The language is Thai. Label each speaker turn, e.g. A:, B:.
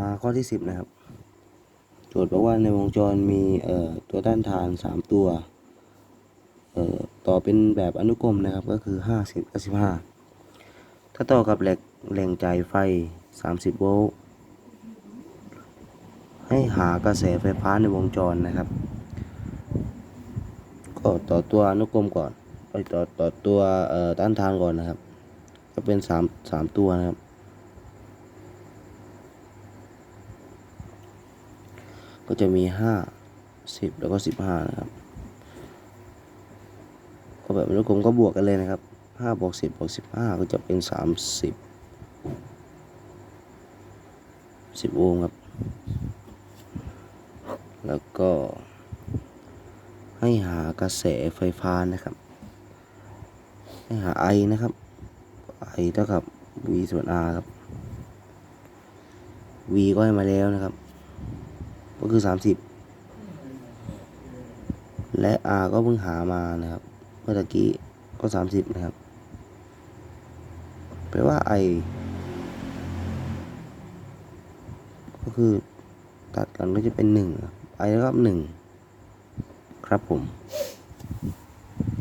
A: มาข้อที่สิบนะครับ โจทย์บอกว่าในวงจรมีเอ่อตัวต้านทานสามตัวเอ่อต่อเป็นแบบอนุกรมนะครับก็คือห้าสิบกับสิบห้าถ้าต่อกับแหลกแหล่งจ่ายไฟสามสิบโวลต์ให้หากระแสไฟฟ้าในวงจรนะครับ ก็ต่อตัวอนุกรมก่อนไปต่อต่อตัวเอ่อต้านทานก่อนนะครับ ก็เป็นสามสามตัวนะครับ ก็จะมีห้าสิบแล้วก็สิบห้านะครับก็แบบอนุกรมก็บวกกันเลยนะครับห้าบวกสิบบวกสิบห้าก็จะเป็นสามสิบสิบโอห์มครับ แล้วก็ให้หากระแสไฟฟ้านะครับ ให้หา I นะครับ I เท่ากับ V ส่วน R ครับ V ก็ให้มาแล้วนะครับ ก็คือ 30 และ R ก็เพิ่งหามานะครับ เมื่อตะกี้ก็ 30 นะครับแปลว่า I ก็คือตัดกันก็จะเป็น 1 I เท่ากับ1ครับผม